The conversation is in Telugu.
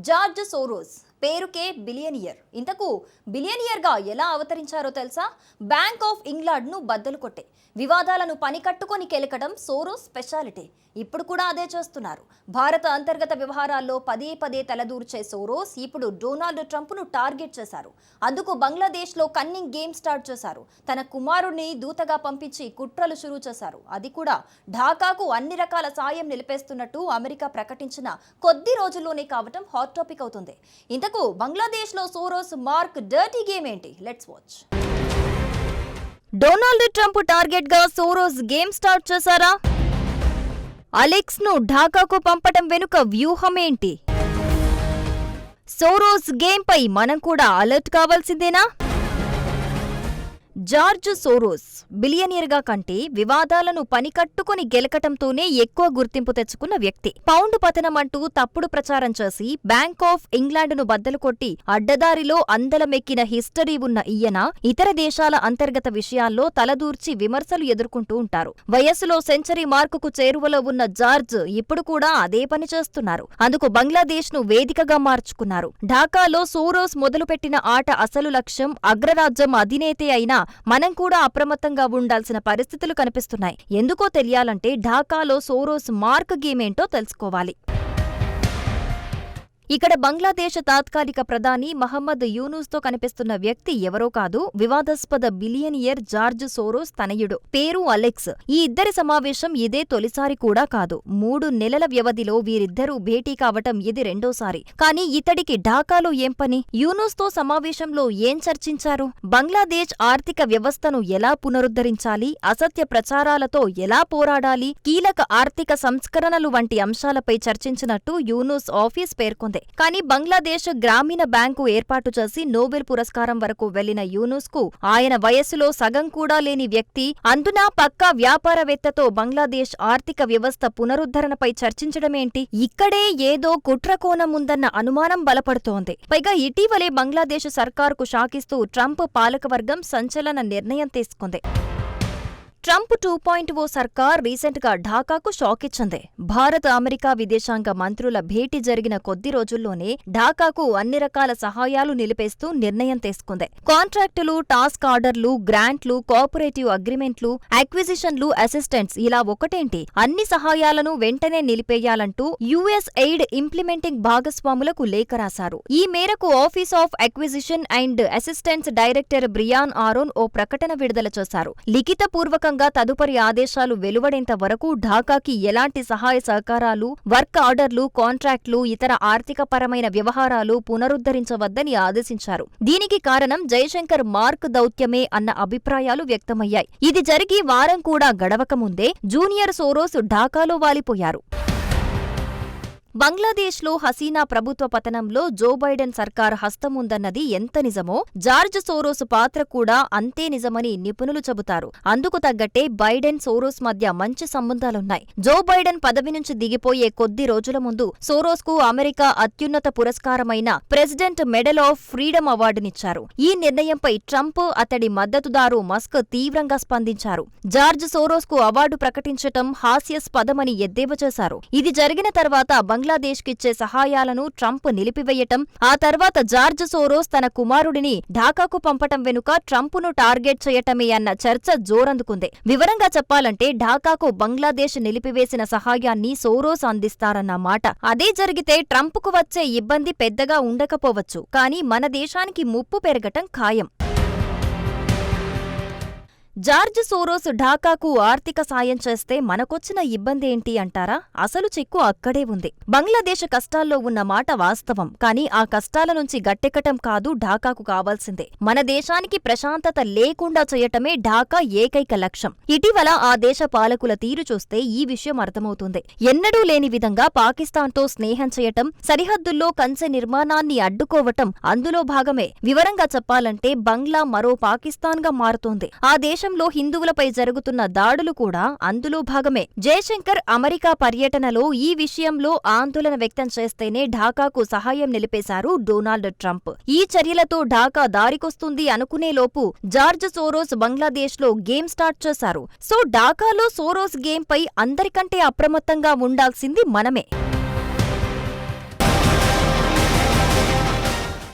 జార్జ్ సోరోస్ పేరుకే బిలియనియర్. ఇంతకు బిలియనియర్గా ఎలా అవతరించారో తెలుసా? బ్యాంక్ ఆఫ్ ఇంగ్లాండ్ను బద్దలు కొట్టే వివాదాలను పనికట్టుకొని కెలకడం సోరోస్ స్పెషాలిటీ. ఇప్పుడు కూడా అదే చేస్తున్నారు. భారత అంతర్గత వ్యవహారాల్లో పదే పదే తలదూర్చే సోరోస్ ఇప్పుడు డొనాల్డ్ ట్రంప్ను టార్గెట్ చేశారు. అందుకు బంగ్లాదేశ్లో కన్నింగ్ గేమ్ స్టార్ట్ చేశారు. తన కుమారుడిని దూతగా పంపించి కుట్రలు షురూ చేశారు. అది కూడా ఢాకాకు అన్ని రకాల సాయం నిలిపేస్తున్నట్టు అమెరికా ప్రకటించిన కొద్ది రోజుల్లోనే కావటం హాట్ టాపిక్ అవుతుంది. ఇంతకు బంగ్లాదేశ్లో సోరోస్ మార్క్ డర్టీ గేమ్ ఏంటి? లెట్స్ వాచ్ డొనాల్డ్ ట్రంప్ టార్గెట్గా సోరోస్ గేమ్ స్టార్ట్ చేశారా? అలెక్స్ను ఢాకాకు పంపటం వెనుక వ్యూహం ఏంటి? సోరోస్ గేమ్ పై మనం కూడా అలర్ట్ కావాల్సిందేనా? జార్జ్ సోరోస్ బిలియనియర్గా కంటే వివాదాలను పనికట్టుకుని గెలకటంతోనే ఎక్కువ గుర్తింపు తెచ్చుకున్న వ్యక్తి. పౌండ్ పతనం అంటూ తప్పుడు ప్రచారం చేసి బ్యాంక్ ఆఫ్ ఇంగ్లాండ్ను బద్దలు కొట్టి అడ్డదారిలో అందలమెక్కిన హిస్టరీ ఉన్న ఈయన ఇతర దేశాల అంతర్గత విషయాల్లో తలదూర్చి విమర్శలు ఎదుర్కొంటూ ఉంటారు. వయస్సులో సెంచరీ మార్కుకు చేరువలో ఉన్న జార్జ్ ఇప్పుడు కూడా అదే పని చేస్తున్నారు. అందుకు బంగ్లాదేశ్ను వేదికగా మార్చుకున్నారు. ఢాకాలో సోరోస్ మొదలుపెట్టిన ఆట అసలు లక్ష్యం అగ్రరాజ్యం అధినేతే అయినా మనం కూడా అప్రమత్తంగా ఉండాల్సిన పరిస్థితులు కనిపిస్తున్నాయి. ఎందుకో తెలియాలంటే ఢాకాలో సోరోస్ మార్క్ గేమేంటో తెలుసుకోవాలి. ఇక్కడ బంగ్లాదేశ్ తాత్కాలిక ప్రధాని మహమ్మద్ యూనూస్తో కనిపిస్తున్న వ్యక్తి ఎవరో కాదు వివాదాస్పద బిలియనియర్ జార్జ్ సోరోస్ తనయుడు. పేరు అలెక్స్. ఈ ఇద్దరి సమావేశం ఇదే తొలిసారి కూడా కాదు మూడు నెలల వ్యవధిలో వీరిద్దరూ భేటీ కావటం ఇది రెండోసారి. కానీ ఇతడికి ఢాకాలో ఏం పని? యూనూస్తో సమావేశంలో ఏం చర్చించారు? బంగ్లాదేశ్ ఆర్థిక వ్యవస్థను ఎలా పునరుద్ధరించాలి? అసత్య ప్రచారాలతో ఎలా పోరాడాలి? కీలక ఆర్థిక సంస్కరణలు వంటి అంశాలపై చర్చించినట్టు యూనూస్ ఆఫీస్ పేర్కొంది. కానీ బంగ్లాదేశ్ గ్రామీణ బ్యాంకు ఏర్పాటు చేసి నోబెల్ పురస్కారం వరకు వెళ్ళిన యూనుస్కు ఆయన వయస్సులో సగం కూడా లేని వ్యక్తి అందున పక్కా వ్యాపారవేత్తతో బంగ్లాదేశ్ ఆర్థిక వ్యవస్థ పునరుద్ధరణపై చర్చించడమేంటి? ఇక్కడే ఏదో కుట్రకోణం ఉందన్న అనుమానం బలపడుతోంది. పైగా ఇటీవలే బంగ్లాదేశ్ సర్కార్కు షాకిస్తూ ట్రంప్ పాలకవర్గం సంచలన నిర్ణయం తీసుకుంది. ట్రంప్ టూ పాయింట్ ఓ సర్కార్ రీసెంట్గా ఢాకాకు షాక్ ఇచ్చింది. భారత అమెరికా విదేశాంగ మంత్రుల భేటీ జరిగిన కొద్ది రోజుల్లోనే ఢాకాకు అన్ని రకాల సహాయాలు నిలిపేస్తూ నిర్ణయం తీసుకుంది. కాంట్రాక్టులు టాస్క్ ఆర్డర్లు గ్రాంట్లు కోఆపరేటివ్ అగ్రిమెంట్లు అక్విజిషన్లు అసిస్టెంట్స్ ఇలా ఒకటేంటి? అన్ని సహాయాలను వెంటనే నిలిపేయాలంటూ యుఎస్ ఎయిడ్ ఇంప్లిమెంటింగ్ భాగస్వాములకు లేఖ రాశారు. ఈ మేరకు office of acquisition and assistants director Brian Aaron ఓ ప్రకటన విడుదల చేశారు. లిఖితపూర్వక ప్రత్యేకంగా తదుపరి ఆదేశాలు వెలువడేంత వరకు ఢాకాకి ఎలాంటి సహాయ సహకారాలు వర్క్ ఆర్డర్లు కాంట్రాక్టులు ఇతర ఆర్థికపరమైన వ్యవహారాలు పునరుద్ధరించవద్దని ఆదేశించారు. దీనికి కారణం జయశంకర్ మార్క్ దౌత్యమే అన్న అభిప్రాయాలు వ్యక్తమయ్యాయి. ఇది జరిగి వారం కూడా గడవకముందే జూనియర్ సోరోస్ ఢాకాలో వాలిపోయారు. బంగ్లాదేశ్లో హసీనా ప్రభుత్వ పతనంలో జో బైడెన్ సర్కార్ హస్తముందన్నది ఎంత నిజమో జార్జ్ సోరోస్ పాత్ర కూడా అంతే నిజమని నిపుణులు చెబుతారు. అందుకు తగ్గట్టే బైడెన్ సోరోస్ మధ్య మంచి సంబంధాలున్నాయి. జో బైడెన్ పదవి నుంచి దిగిపోయే కొద్ది రోజుల ముందు సోరోస్కు అమెరికా అత్యున్నత పురస్కారమైన ప్రెసిడెంట్ మెడల్ ఆఫ్ ఫ్రీడమ్ అవార్డునిచ్చారు. ఈ నిర్ణయంపై ట్రంప్ అతడి మద్దతుదారు మస్క్ తీవ్రంగా స్పందించారు. జార్జ్ సోరోస్కు అవార్డు ప్రకటించటం హాస్యాస్పదమని ఎద్దేవా చేశారు. ఇది జరిగిన తర్వాత బంగ్లాదేశ్కిచ్చే సహాయాలను ట్రంప్ నిలిపివేయటం ఆ తర్వాత జార్జ్ సోరోస్ తన కుమారుడిని ఢాకాకు పంపటం వెనుక ట్రంప్ను టార్గెట్ చేయటమే అన్న చర్చ జోరందుకుంది. వివరంగా చెప్పాలంటే ఢాకాకు బంగ్లాదేశ్ నిలిపివేసిన సహాయాన్ని సోరోస్ అందిస్తారన్న మాట. అదే జరిగితే ట్రంప్కు వచ్చే ఇబ్బంది పెద్దగా ఉండకపోవచ్చు. కానీ మన దేశానికి ముప్పు పెరగటం ఖాయం. జార్జ్ సోరోస్ ఢాకాకు ఆర్థిక సాయం చేస్తే మనకొచ్చిన ఇబ్బంది ఏంటి అంటారా? అసలు చిక్కు అక్కడే ఉంది. బంగ్లాదేశ్ కష్టాల్లో ఉన్న మాట వాస్తవం. కానీ ఆ కష్టాల నుంచి గట్టెక్కటం కాదు ఢాకాకు కావాల్సిందే. మన దేశానికి ప్రశాంతత లేకుండా చేయటమే ఢాకా ఏకైక లక్ష్యం. ఇటీవల ఆ దేశ పాలకుల తీరు చూస్తే ఈ విషయం అర్థమవుతుంది. ఎన్నడూ లేని విధంగా పాకిస్తాన్తో స్నేహం చేయటం సరిహద్దుల్లో కంచె నిర్మాణాన్ని అడ్డుకోవటం అందులో భాగమే. వివరంగా చెప్పాలంటే బంగ్లా మరో పాకిస్తాన్గా మారుతోంది. ఆ దేశం దేశంలో హిందువులపై జరుగుతున్న దాడులు కూడా అందులో భాగమే. జయశంకర్ అమెరికా పర్యటనలో ఈ విషయంలో ఆందోళన వ్యక్తం చేస్తేనే ఢాకాకు సహాయం నిలిపేశారు డొనాల్డ్ ట్రంప్. ఈ చర్యలతో ఢాకా దారికొస్తుంది అనుకునేలోపు జార్జ్ సోరోస్ బంగ్లాదేశ్లో గేమ్ స్టార్ట్ చేశారు. సో ఢాకాలో సోరోస్ గేమ్పై అందరికంటే అప్రమత్తంగా ఉండాల్సింది మనమే.